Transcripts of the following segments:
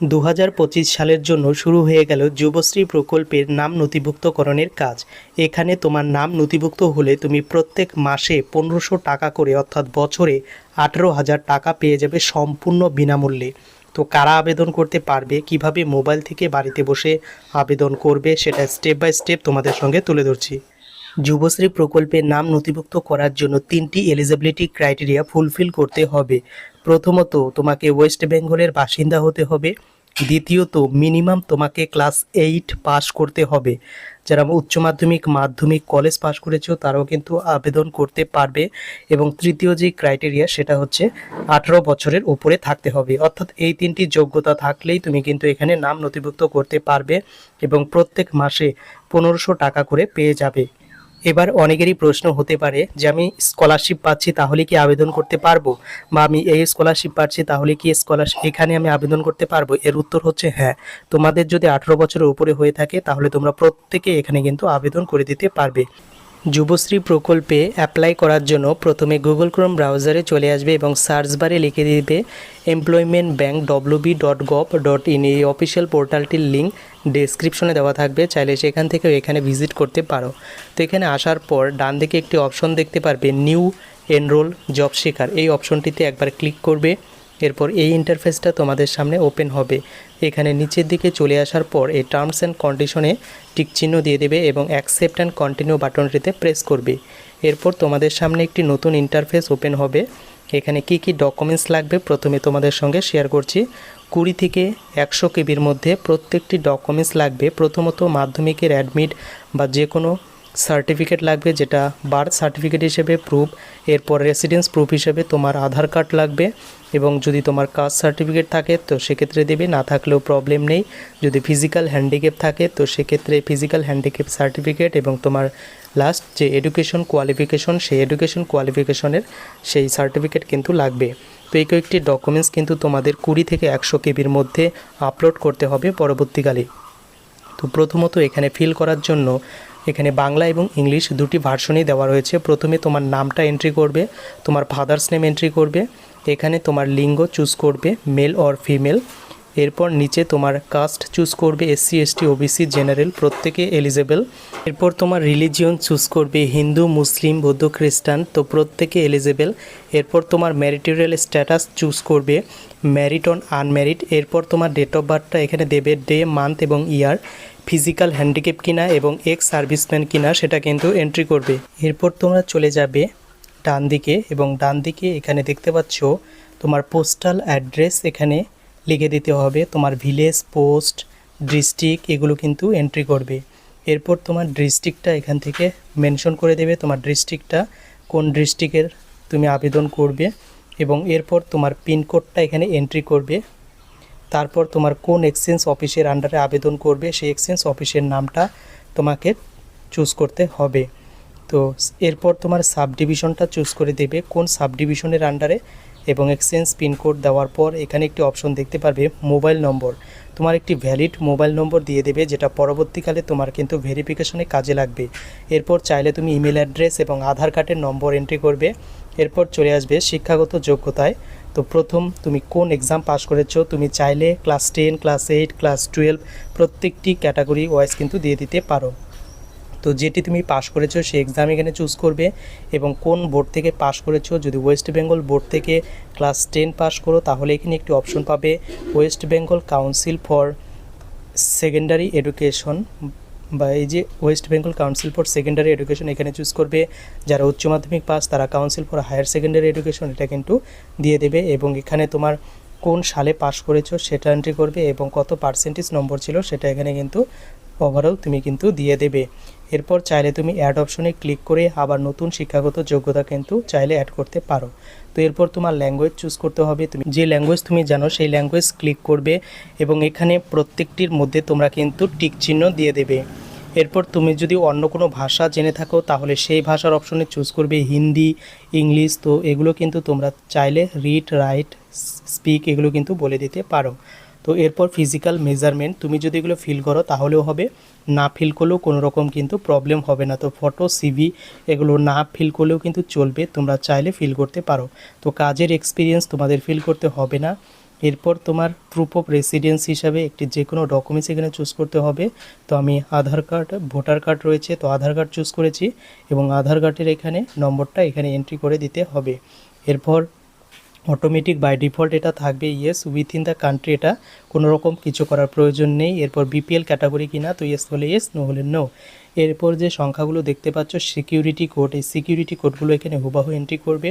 দু হাজার পঁচিশ সালের জন্য শুরু হয়ে গেল যুবশ্রী প্রকল্পের নাম নথিভুক্তকরণের কাজ। এখানে তোমার নাম নথিভুক্ত হলে তুমি প্রত্যেক মাসে পনেরোশো টাকা করে অর্থাৎ বছরে আঠেরো হাজার টাকা পেয়ে যাবে সম্পূর্ণ বিনামূল্যে। তো কারা আবেদন করতে পারবে, কীভাবে মোবাইল থেকে বাড়িতে বসে আবেদন করবে, সেটা স্টেপ বাই স্টেপ তোমাদের সঙ্গে তুলে ধরছি। যুবশ্রী প্রকল্পের নাম নথিভুক্ত করার জন্য তিনটি এলিজিবিলিটি ক্রাইটেরিয়া ফুলফিল করতে হবে। প্রথমত তোমাকে ওয়েস্ট বেঙ্গলের বাসিন্দা হতে হবে। দ্বিতীয়ত, মিনিমাম তোমাকে ক্লাস এইট পাস করতে হবে। যারা উচ্চ মাধ্যমিক মাধ্যমিক, কলেজ পাস করেছ, তারাও কিন্তু আবেদন করতে পারবে এবং তৃতীয় যে ক্রাইটেরিয়া, সেটা হচ্ছে আঠারো বছরের উপরে থাকতে হবে। অর্থাৎ এই তিনটি যোগ্যতা থাকলেই তুমি কিন্তু এখানে নাম নথিভুক্ত করতে পারবে এবং প্রত্যেক মাসে পনেরোশো টাকা করে পেয়ে যাবে। এবার অনেকেরই প্রশ্ন হতে পারে যে আমি স্কলারশিপ পাচ্ছি তাহলে কি আবেদন করতে পারব? বা আমি এই স্কলারশিপ পাচ্ছি তাহলে কি স্কলারশিপ এখানে আমি আবেদন করতে পারব? এর উত্তর হচ্ছে হ্যাঁ। তোমাদের যদি আঠেরো বছরের উপরে হয়ে থাকে তাহলে তোমরা প্রত্যেকে এখানে কিন্তু আবেদন করে দিতে পারবে। যুবশ্রী প্রকল্পে অ্যাপ্লাই করার জন্য প্রথমে গুগল ক্রোম ব্রাউজারে চলে আসবে এবং সার্চ বারে লিখে দিবে employment bank WB dot gov dot in এই অফিসিয়াল পোর্টালটির লিঙ্ক ডেসক্রিপশনে দেওয়া থাকবে। চাইলে সেখান থেকে এখানে ভিজিট করতে পারো। তো এখানে আসার পর ডান দিকে একটি অপশন দেখতে পারবে নিউ এনরোল জব শেখার। এই অপশনটিতে একবার ক্লিক করবে। এরপর এই ইন্টারফেসটা তোমাদের সামনে ওপেন হবে। এখানে নিচের দিকে চলে আসার পর এই টার্মস অ্যান্ড কন্ডিশনে টিক চিহ্ন দিয়ে দেবে এবং অ্যাকসেপ্ট অ্যান্ড কন্টিনিউ বাটনটিতে প্রেস করবে। এরপর তোমাদের সামনে একটি নতুন ইন্টারফেস ওপেন হবে। এখানে কি কি ডকুমেন্টস লাগবে প্রথমে তোমাদের সঙ্গে শেয়ার করছি। কুড়ি থেকে একশো কেবির মধ্যে প্রত্যেকটি ডকুমেন্টস লাগবে। প্রথমত মাধ্যমিকের অ্যাডমিট বা যে কোনো সার্টিফিকেট লাগবে, যেটা বার্থ সার্টিফিকেট হিসেবে প্রুফ এরপর রেসিডেন্স প্রুফ হিসেবে তোমার আধার কার্ড লাগবে এবং যদি তোমার কাস্ট সার্টিফিকেট থাকে, তো সেক্ষেত্রে দেবে, না থাকলেও প্রবলেম নেই। যদি ফিজিক্যাল হ্যান্ডিক্যাপ থাকে, তো সেক্ষেত্রে ফিজিক্যাল হ্যান্ডিক্যাপ সার্টিফিকেট এবং তোমার লাস্ট যে এডুকেশন কোয়ালিফিকেশন সেই এডুকেশন কোয়ালিফিকেশনের সেই সার্টিফিকেট কিন্তু লাগবে। তো এই কয়েকটি ডকুমেন্টস কিন্তু তোমাদের কুড়ি থেকে একশো কেবির মধ্যে আপলোড করতে হবে পরবর্তীকালে। তো প্রথমত এখানে ফিল করার জন্য এখানে বাংলা এবং ইংলিশ দুটি ভার্সনই দেওয়া রয়েছে। প্রথমে তোমার নামটা এন্ট্রি করবে, তোমার ফাদার্স নেম এন্ট্রি করবে, এখানে তোমার লিঙ্গ চুজ করবে মেল অর ফিমেল এরপর নিচে তোমার কাস্ট চুজ করবে এসসি এসটি ওবিসি জেনারেল প্রত্যেকে এলিজেবল এরপর তোমার রিলিজিয়ন চুজ করবে হিন্দু, মুসলিম, বৌদ্ধ, খ্রিস্টান, তো প্রত্যেকে এলিজেবল এরপর তোমার ম্যারিটোরিয়াল স্ট্যাটাস চুজ করবে ম্যারিট অন আনম্যারিড এরপর তোমার ডেট অফ বার্থটা এখানে দেবে ডে মান্থ এবং ইয়ার ফিজিক্যাল হ্যান্ডিক্যাপ কিনা এবং এক্স সার্ভিসম্যান কিনা সেটা কিন্তু এন্ট্রি করবে। এরপর তোমরা চলে যাবে ডান দিকে এবং ডান দিকে এখানে দেখতে পাচ্ছ তোমার পোস্টাল অ্যাড্রেস এখানে লিখে দিতে হবে। তোমার ভিলেজ পোস্ট ডিস্ট্রিক্ট এগুলো কিন্তু এন্ট্রি করবে। এরপর তোমার ডিস্ট্রিক্টটা এখান থেকে মেনশন করে দেবে। তোমার ডিস্ট্রিক্টটা কোন ডিস্ট্রিক্টের তুমি আবেদন করবে এবং এরপর তোমার পিনকোডটা এখানে এন্ট্রি করবে। তারপর তোমার কোন এক্সচেঞ্জ অফিসের আন্ডারে আবেদন করবে, সেই এক্সচেঞ্জ অফিসের নামটা তোমাকে চুজ করতে হবে। তো এরপর তোমার সাব ডিভিশনটা চুজ করে দেবে। কোন সাব ডিভিশনের আন্ডারে এবং এক্সচেঞ্জ পিনকোড দেওয়ার পর এখানে একটি অপশন দেখতে পারবে মোবাইল নম্বর। তোমার একটি ভ্যালিড মোবাইল নম্বর দিয়ে দেবে, যেটা পরবর্তীকালে তোমার কিন্তু ভেরিফিকেশনে কাজে লাগবে। এরপর চাইলে তুমি ইমেল অ্যাড্রেস এবং আধার কার্ডের নম্বর এন্ট্রি করবে। এরপর চলে আসবে শিক্ষাগত যোগ্যতায়। তো প্রথম তুমি কোন এক্সাম পাস করেছ, তুমি চাইলে class ten class eight class twelve প্রত্যেকটি ক্যাটাগরি ওয়াইজ কিন্তু দিয়ে দিতে পারো। তো যেটি তুমি পাস করেছ, সেই এক্সাম এখানে চুজ করবে এবং কোন বোর্ড থেকে পাস করেছ, যদি ওয়েস্ট বেঙ্গল বোর্ড থেকে ক্লাস টেন পাস করো, তাহলে এখানে একটি অপশন পাবে West Bengal council for secondary education বা এই যে West Bengal council for secondary education এখানে চুজ করবে। যারা উচ্চ মাধ্যমিক পাস তারা council for higher secondary education এটা কিন্তু দিয়ে দেবে এবং এখানে তোমার কোন সালে পাস করেছ সেটা এন্ট্রি করবে এবং কত পার্সেন্টেজ নম্বর ছিল সেটা এখানে কিন্তু ওভারঅল তুমি কিন্তু দিয়ে দেবে। এরপর চাইলে তুমি অ্যাড অপশনে ক্লিক করে আবার নতুন শিক্ষাগত যোগ্যতা কিন্তু চাইলে অ্যাড করতে পারো। তো এরপর তোমার ল্যাঙ্গুয়েজ চুজ করতে হবে। তুমি যে ল্যাঙ্গুয়েজ তুমি জানো সেই ল্যাঙ্গুয়েজ ক্লিক করবে এবং এখানে প্রত্যেকটির মধ্যে তোমরা কিন্তু টিক চিহ্ন দিয়ে দেবে। এরপর তুমি যদি অন্য কোনো ভাষা জেনে থাকো তাহলে সেই ভাষার অপশনে চুজ করবে হিন্দি, ইংলিশ। তো এগুলো কিন্তু তোমরা চাইলে রিড রাইট স্পিক এগুলো কিন্তু বলে দিতে পারো। তো এরপর ফিজিক্যাল মেজারমেন্ট তুমি যদি এগুলো ফিল করো তাহলেও হবে। না ফিল করলেও কোনো রকম কিন্তু প্রবলেম হবে না। তো ফটো সিভি এগুলো না ফিল করলেও কিন্তু চলবে, তোমরা চাইলে ফিল করতে পারো। তো কাজের এক্সপিরিয়েন্স তোমাদের ফিল করতে হবে না। এরপর তোমার প্রুফ অফ রেসিডেন্স হিসাবে একটি যে কোনো ডকুমেন্টস এখানে চুজ করতে হবে। তো আমি আধার কার্ড ভোটার কার্ড রয়েছে, তো আধার কার্ড চুজ করেছি এবং আধার কার্ডের এখানে নম্বরটা এখানে এন্ট্রি করে দিতে হবে। এরপর অটোমেটিক বাই ডিফল্ট এটা থাকবে yes within the country এটা কোনো রকম কিছু করার প্রয়োজন নেই। এরপর বিপিএল ক্যাটাগরি কিনা, তো ইয়েস হলে ইয়েস নো হলে নো এরপর যে সংখ্যাগুলো দেখতে পাচ্ছ সিকিউরিটি কোড এই সিকিউরিটি কোডগুলো এখানে হুবাহু এন্ট্রি করবে।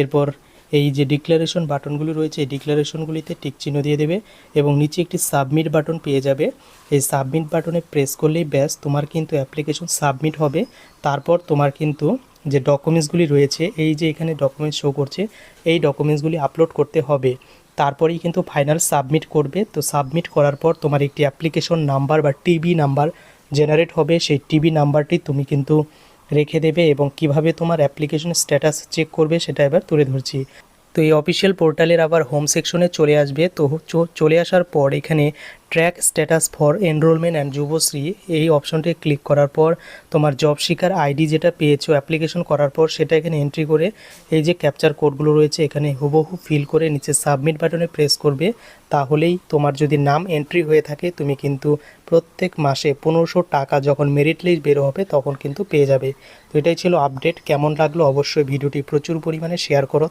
এরপর এই যে ডিক্লারেশন বাটনগুলি রয়েছে, এই ডিক্লারেশনগুলিতে চিহ্ন দিয়ে দেবে এবং নিচে একটি সাবমিট বাটন পেয়ে যাবে। এই সাবমিট বাটনে প্রেস করলেই ব্যাস, তোমার কিন্তু অ্যাপ্লিকেশন সাবমিট হবে। তারপর তোমার কিন্তু যে ডকুমেন্টসগুলি রয়েছে, এই যে এখানে ডকুমেন্টস শো করছে, এই ডকুমেন্টসগুলি আপলোড করতে হবে। তারপরেই কিন্তু ফাইনাল সাবমিট করবে। তো সাবমিট করার পর তোমার একটি অ্যাপ্লিকেশন নাম্বার বা টিবি নাম্বার জেনারেট হবে। সেই টিবি নাম্বারটি তুমি কিন্তু রেখে দেবে এবং কীভাবে তোমার অ্যাপ্লিকেশন স্ট্যাটাস চেক করবে সেটা এবার তুলে ধরছি। তো এই অফিসিয়াল পোর্টালের আবার হোম সেকশনে চলে আসবে। তো চলে আসার পর এখানে track status for enrolment and Yuvashree এই অপশনটি ক্লিক করার পর তোমার জব শিকার আইডি যেটা পেয়েছ অ্যাপ্লিকেশন করার পর সেটা এখানে এন্ট্রি করে এই যে ক্যাপচার কোডগুলো রয়েছে এখানে হুবহু ফিল করে নিচে সাবমিট বাটনে প্রেস করবে। তাহলেই তোমার যদি নাম এন্ট্রি হয়ে থাকে, তুমি কিন্তু প্রত্যেক মাসে পনেরোশো টাকা যখন মেরিট লিস্ট বের হবে তখন কিন্তু পেয়ে যাবে। তো এটাই ছিল আপডেট কেমন লাগল অবশ্যই ভিডিওটি প্রচুর পরিমাণে শেয়ার করো।